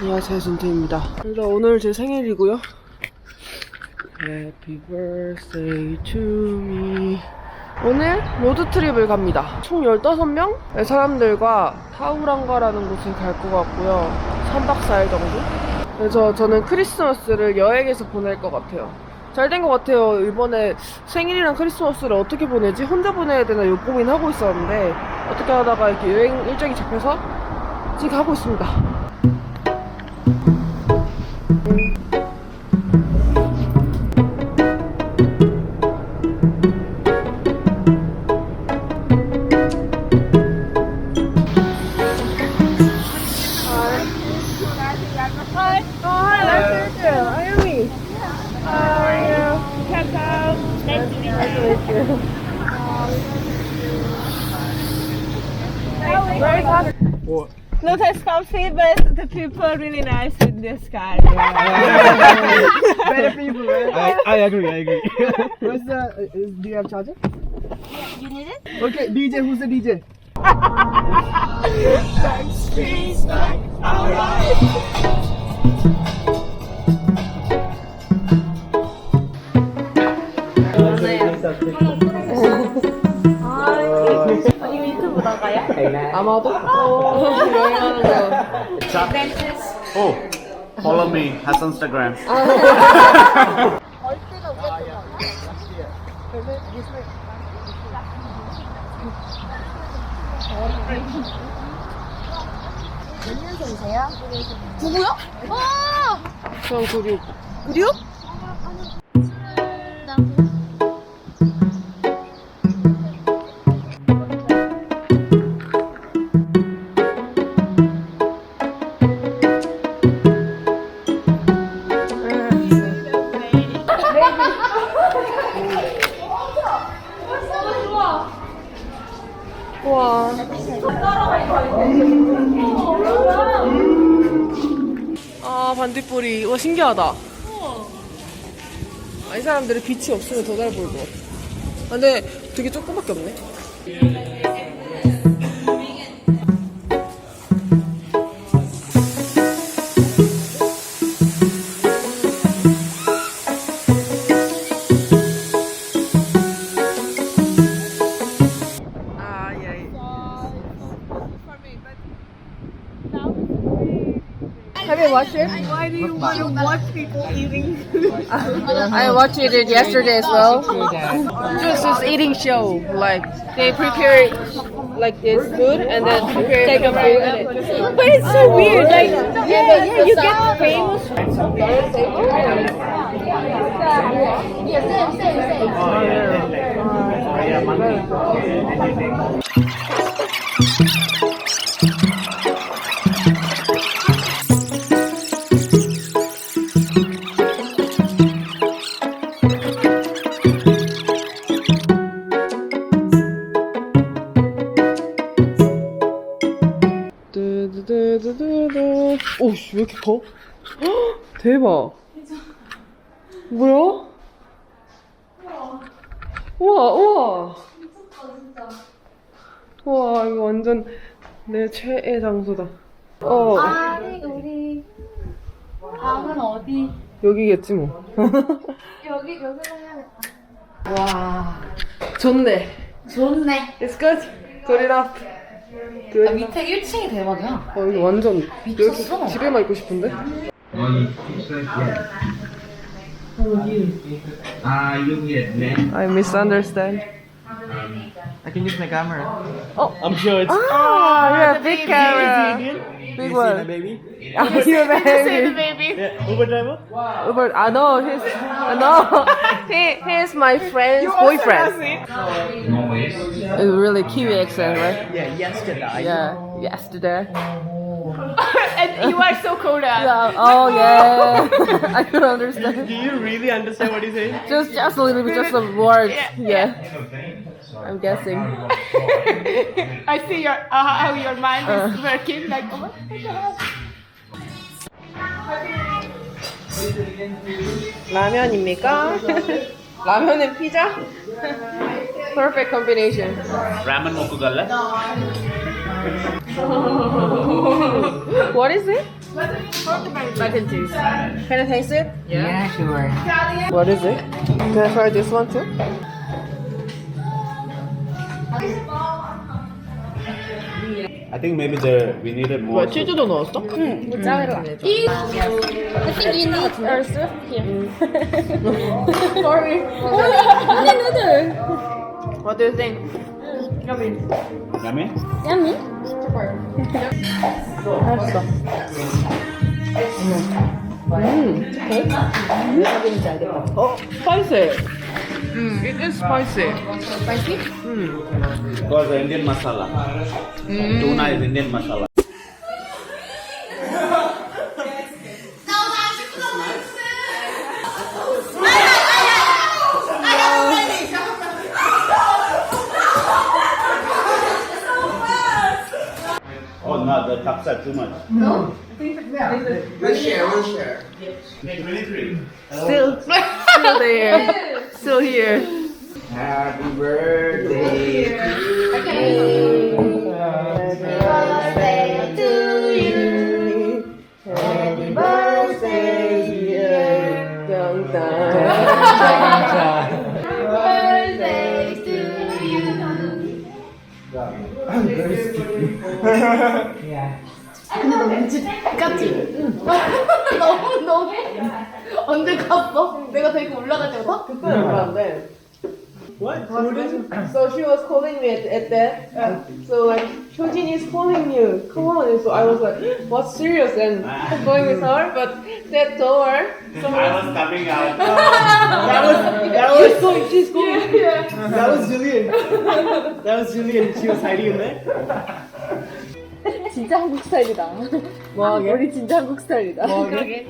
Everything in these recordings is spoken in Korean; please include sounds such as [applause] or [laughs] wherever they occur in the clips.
안녕하세요 준태입니다. 일단 오늘 제 생일이고요. Happy birthday to me 오늘 로드트립을 갑니다. 총 15명? 사람들과 타우랑가라는 곳을 갈 것 같고요. 3박 4일 정도? 그래서 저는 크리스마스를 여행에서 보낼 것 같아요. 잘 된 것 같아요. 이번에 생일이랑 크리스마스를 어떻게 보내지? 혼자 보내야 되나 요 고민하고 있었는데 어떻게 하다가 이렇게 여행 일정이 잡혀서 지금 가고 있습니다 this car. [laughs] Better people, right? I, I agree, I agree. [laughs] What's the, uh, is, do you have charger? You need it? Okay, DJ, who's the DJ? 이 유튜브 나가요? 아마도? 어, 여행하는 거. Oh, Follow me, has Instagram. 몇 년생이세요? 누구요? 아! 96. 96? 신기하다. 아, 이 사람들이 빛이 없으면 더 잘 보일 것 같아 아, 근데 되게 조금밖에 없네 Do you want to watch people eating? I watched it yesterday as well. Just this eating show. Like they prepare like this food and then prepare take a food. And it. But it's so weird. Like yeah, yeah, you get famous. Oh, yeah, same, same, same. 헉, [gasps] 대박. 뭐야? 우와 우와. 우와 이거 완전 내 최애 장소다. 어 아니 우리 다음은 어디? 여기겠지 뭐. [laughs] 여기 여기로 해야겠다. 와 좋네. 좋네. It's good. Good enough. 아, Good. 밑에 1층이 대박이야. 어 이거 완전 미쳤어. 여기 집에만 있고 싶은데? Ah, yung Vietnam. I misunderstand. I can use my camera. Oh. I'm sure it's. Ah, yeah, big camera. Big one. baby? [laughs] Ah, you baby. Yeah, Uber driver? Uber, I know he's, I know. [laughs] He, he's my friend's boyfriend. It's really Kiwi accent, right? Yeah, yesterday. Yeah, yesterday. [laughs] and you are so cool. Yeah, oh yeah. I could understand. Do you really understand what he's saying? Just, just a little bit, just some words. Yeah. I'm guessing. [laughs] I see your uh, how your mind is working. Like, oh my god. 라면입니까? 라면은 피자? Perfect combination. Ramen moku galle. [laughs] What is it? Mac and cheese. Can I taste it? Yeah, sure. What is it? Can I try this one too? I think maybe there we needed more. 뭐야 치즈도 넣었어? 응. 짜리라. I think you need our soup here. Sorry. Only noodle. What do you think? Yummy? Yummy. 맛있어. 음. 대박인지 알겠다. Mm, it is spicy. Spicy? Mm. Because the Indian masala. Mm. Tuna is Indian masala. Oh no, the too much. No. Yeah. We'll share, we share. Yes. 23. Still, [laughs] still there. [laughs] Still here. Happy birthday. birthday to you. Happy birthday, dear Young Birthday to you. 근데 너 왠지 같지? 응. 너무 너무 언제 갔어? 내가 데리고 올라갈 때부터? 그때는 몰랐는데. What? So she was calling me at, at that. So like, Hyojin is calling you. Come on. So I was like, what's serious? And going with her, but that door. I was coming out. That [laughs] was that was She's going. She's going. that was Julian. That was Julian. She was hiding in there. [laughs] 진짜 한국 스타일이다. 뭐하게? 우리 진짜 한국 스타일이다. 뭐하게?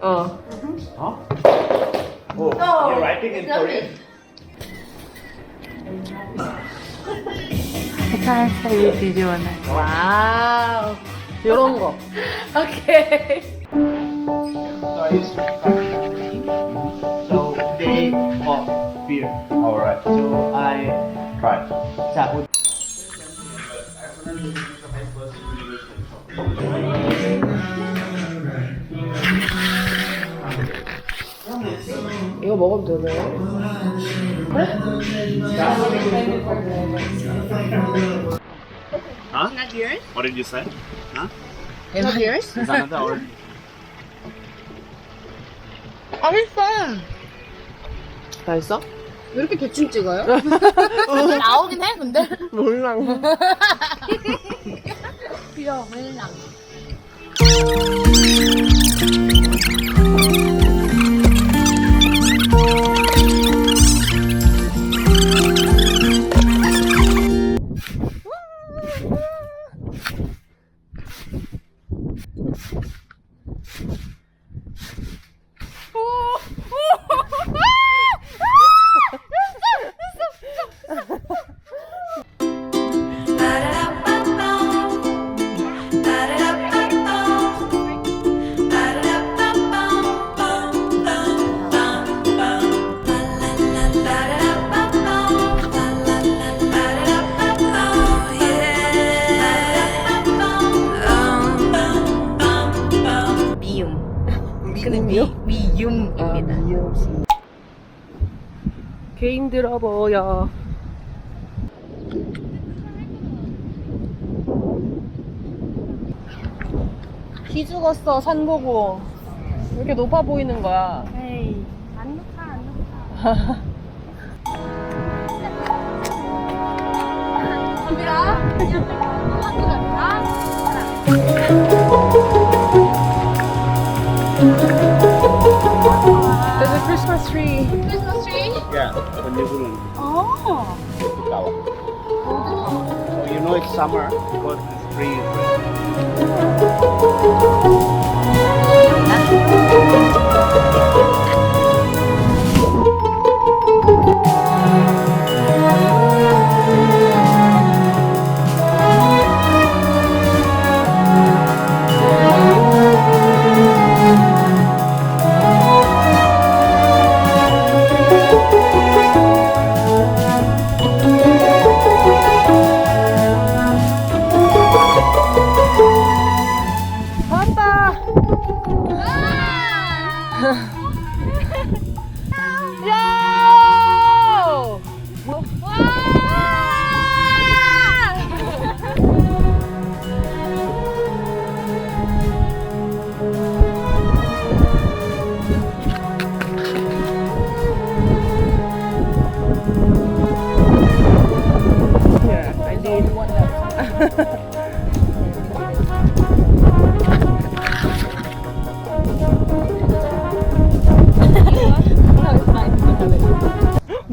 어. Huh? Oh, you're writing in Korean? 색깔 스타일이 비디오는. 와우. 이런 거. 오케이. So they oh beer. Alright. So I Try. sat 이거 먹으면 되나요? Huh? Not yours? What did you say? Huh? Not yours? Is another or 맛있어. 다 했어? 왜 이렇게 대충 찍어요? 나오긴 해, 근데. 몰라. 귀여워, 몰랑. 개인 들어 보여. 비 죽었어 산 보고 왜 이렇게 높아 보이는 거야? 에이, 안 높아, 안 높아. [laughs] There's a Christmas tree. 트리? Yeah, the New Zealand 어. flower. So you know it's summer because this tree is red. Good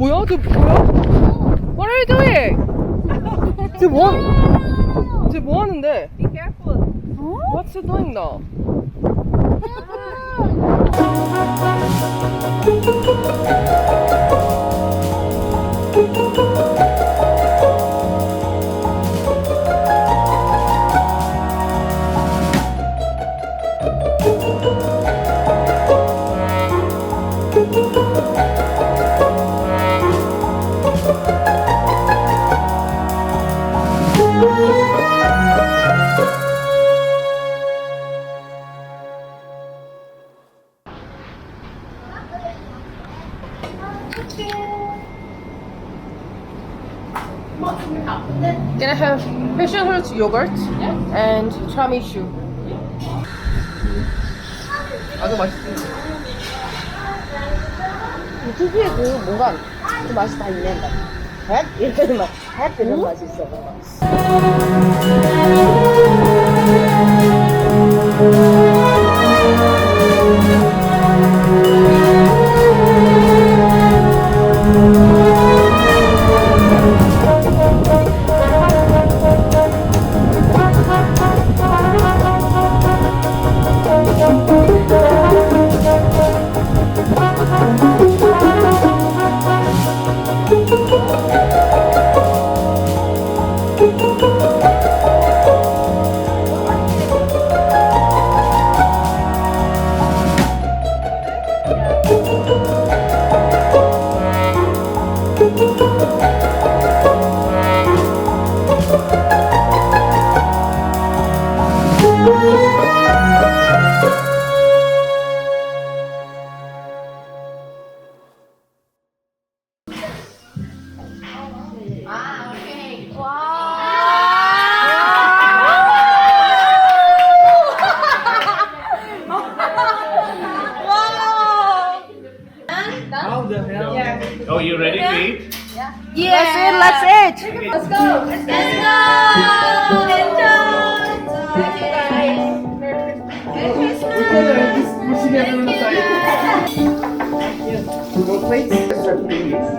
뭐야? 쟤 뭐야? What are you doing? 쟤 뭐? 하는- 쟤 뭐 하는데? Be careful. What's she doing now? Can I have passion fruit yogurt and chamishu? 아주 맛있어. 이 특유의 그 뭔가 그 맛이 다 있네. 헷? 이런 맛, 헷? 이런 맛이 있어. 뭔가. Wow. The hell? Oh, you ready to eat? Let's it. let's eat. Let's go. Let's go. Enjoy. Merry Christmas. Pushing everyone aside. Yes. Two more plates. Start eating.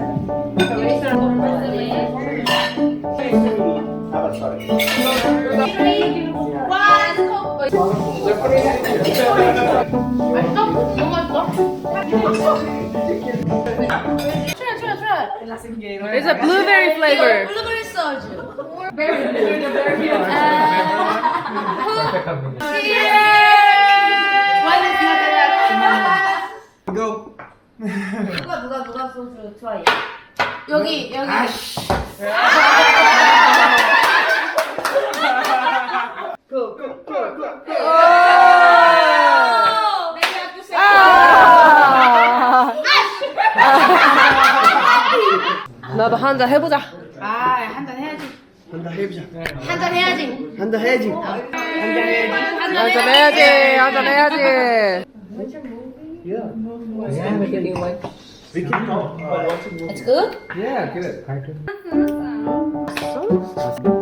There's a blueberry flavor. Blueberry soju. Berry. Berry. Uh, Yay! One is not enough. Go. 누가 누가 누가 소주 좋아해? 여기 여기. 아씨. 아! 내 앞에 새끼. 아! 나도 한 잔 해보자. 아, 한잔 해야지. 한잔 해보자. 한잔 해야지. 한잔 해야지. 어. 한잔 해야지. 한 잔 해야지. 한 잔 해야지. Yeah. Yeah. We can talk. It's good. Yeah, good. 맛있어?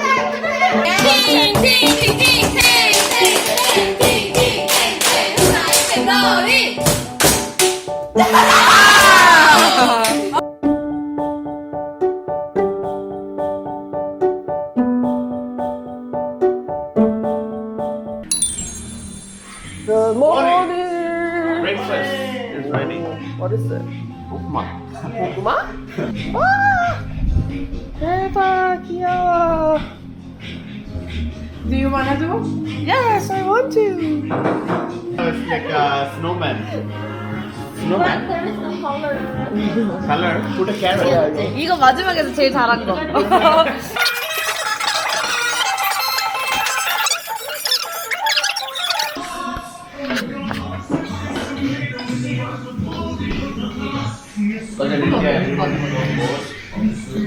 Ready. What is it? Upma. 고구마? 와! 대박 귀여워. Do you wanna do? Yes, I want to. It's like a snowman. Snowman? Color? Put a carrot. 이거 마지막에서 제일 잘한 거.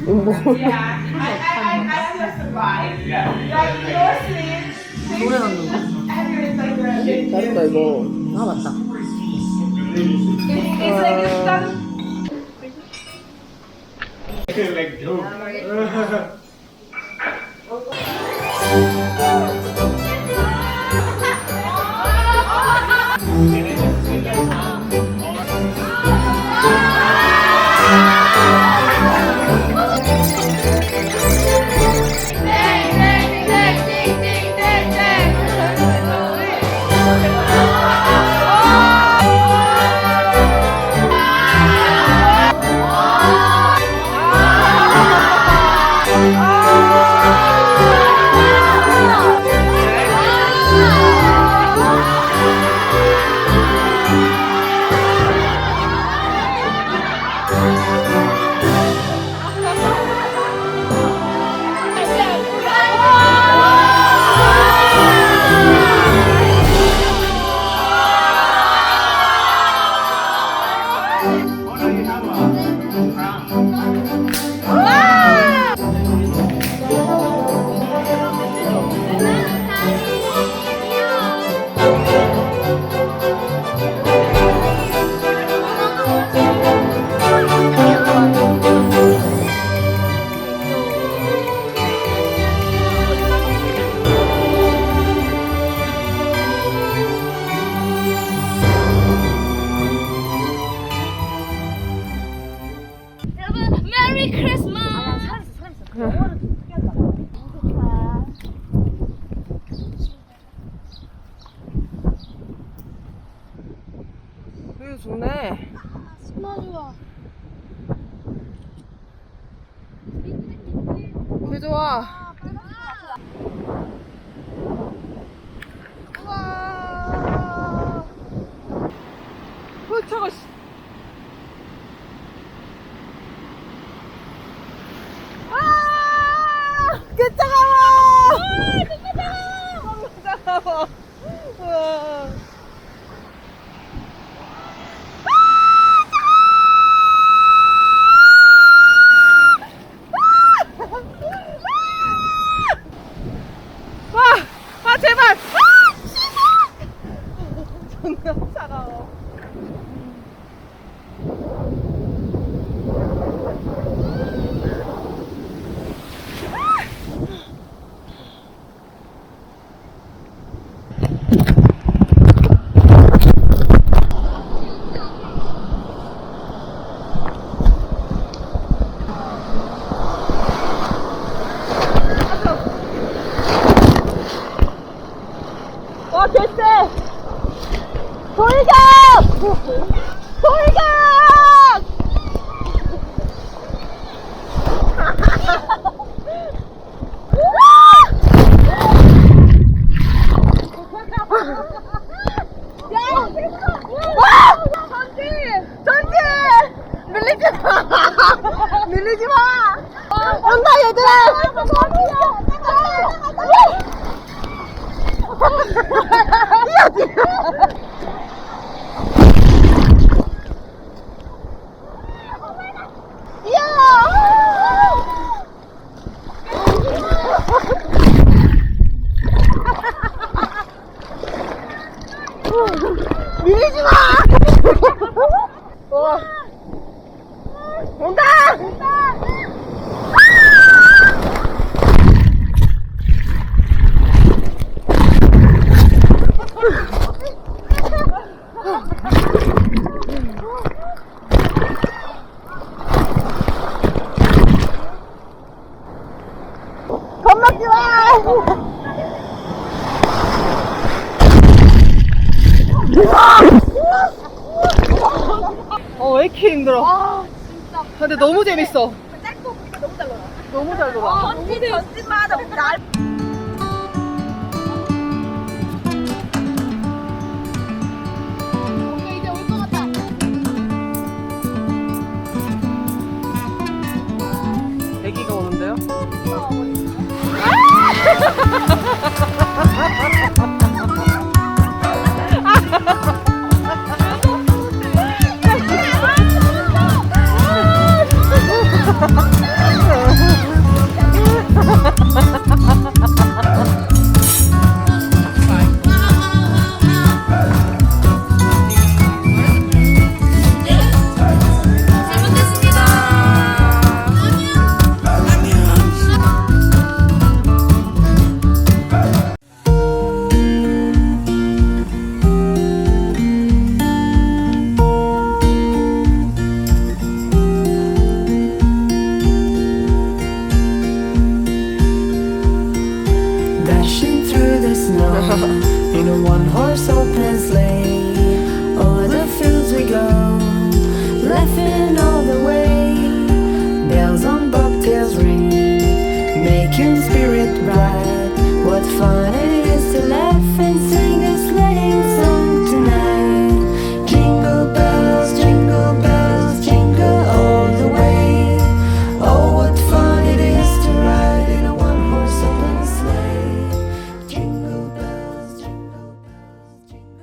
Yeah, I, I, I understand why. Like your sleeve 노래 넣는 거. 잘했다 이거. 아 맞다. like joke. 여러분 우와. 어, 저거 씨. 아! 개 차가워! 너무 차가워! 우와. 와! 근데 너무 재밌어. 짧고 너무 잘 놀아. 너무 잘 놀아. 전지, 전지마다 날. 애기가 오는데요? [laughs]